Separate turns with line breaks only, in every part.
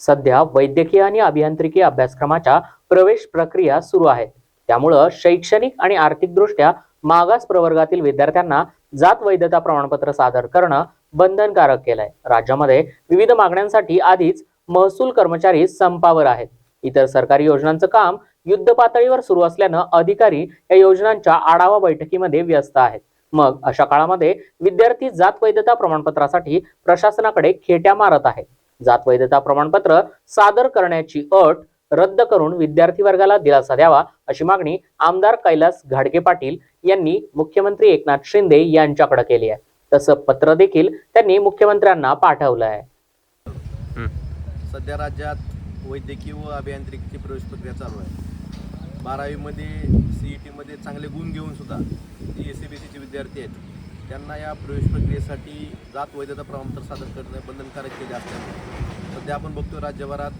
सध्या वैद्यकीय आणि अभियांत्रिकी अभ्यासक्रमाच्या प्रवेश प्रक्रिया सुरू आहेत त्यामुळं शैक्षणिक आणि आर्थिकदृष्ट्या मागास प्रवर्गातील विद्यार्थ्यांना जात वैधता प्रमाणपत्र सादर करणं बंधनकारक केलंय. राज्यामध्ये विविध मागण्यांसाठी आधीच महसूल कर्मचारी संपावर आहेत. इतर सरकारी योजनांचं काम युद्ध पातळीवर सुरू असल्यानं अधिकारी या योजनांच्या आढावा बैठकीमध्ये व्यस्त आहेत. मग अशा काळामध्ये विद्यार्थी जात वैधता प्रमाणपत्रासाठी प्रशासनाकडे खेट्या मारत आहेत. जात वैधता प्रमाणपत्र सादर करण्याची अट रद्द करून विद्यार्थी वर्गाला दिलासा द्यावा अशी मागणी आमदार कैलास घाडगे पाटील यांनी मुख्यमंत्री एकनाथ शिंदे यांच्याकडे केली आहे. तसं पत्र देखील त्यांनी मुख्यमंत्र्यांना पाठवलं आहे.
सध्या राज्यात वैद्यकीय व अभियांत्रिकीची प्रवेश प्रक्रिया चालू आहे. बारावीमध्ये सी ई टीमध्ये चांगले गुण घेऊन सुद्धा जे एस सी बी सीचे विद्यार्थी आहेत त्यांना या प्रवेश प्रक्रियेसाठी जात वैधता प्रमाणपत्र सादर करणे बंधनकारक केले असल्याने. सध्या आपण बघतो राज्यभरात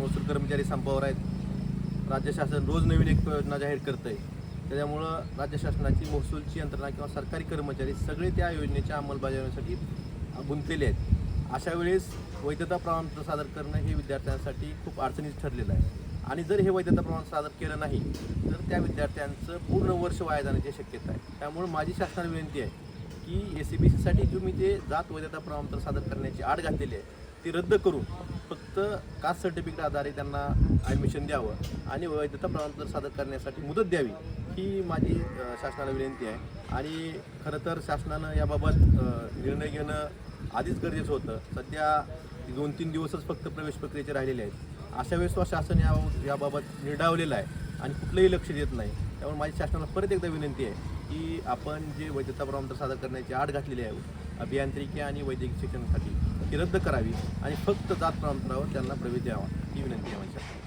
महसूल कर्मचारी संपावर आहेत. राज्य शासन रोज नवीन एक योजना जाहीर करतं आहे त्याच्यामुळं राज्य शासनाची महसूलची यंत्रणा किंवा सरकारी कर्मचारी सगळे त्या योजनेच्या अंमलबजावणीसाठी गुंतलेले आहेत. अशा वेळेस वैधता प्रमाणपत्र सादर करणं हे विद्यार्थ्यांसाठी खूप अडचणीचं ठरलेलं आहे. आणि जर हे वैधता प्रमाण सादर केलं नाही तर त्या विद्यार्थ्यांचं पूर्ण वर्ष वाया जाण्याची शक्यता आहे. त्यामुळे माझी शासनाला विनंती आहे की एस सी बी सीसाठी तुम्ही ते जात वैधता प्रमाणपत्र सादर करण्याची आड घातलेली आहे ती रद्द करून फक्त कास्ट सर्टिफिकेट आधारे त्यांना ॲडमिशन द्यावं आणि वैधता प्रमाणपत्र सादर करण्यासाठी मुदत द्यावी ही माझी शासनाला विनंती आहे. आणि खरं तर शासनानं याबाबत निर्णय घेणं आधीच गरजेचं होतं. सध्या दोन तीन दिवसच फक्त प्रवेश प्रक्रियेचे राहिलेले आहेत. अशा वेळेस शासन या याबाबत निर्डावलेलं आहे आणि कुठलंही लक्ष देत नाही. त्यामुळे माझी शासनाला परत एकदा विनंती आहे की आपण जे वैधता प्रमाणपत्र सादर करण्याची आड घातलेली आहे अभियांत्रिकी आणि वैद्यकीय शिक्षणासाठी ती रद्द करावी आणि फक्त जात प्रमाणपत्रावर त्यांना प्रवेश द्यावा ही विनंती आहे माझ्यासाठी.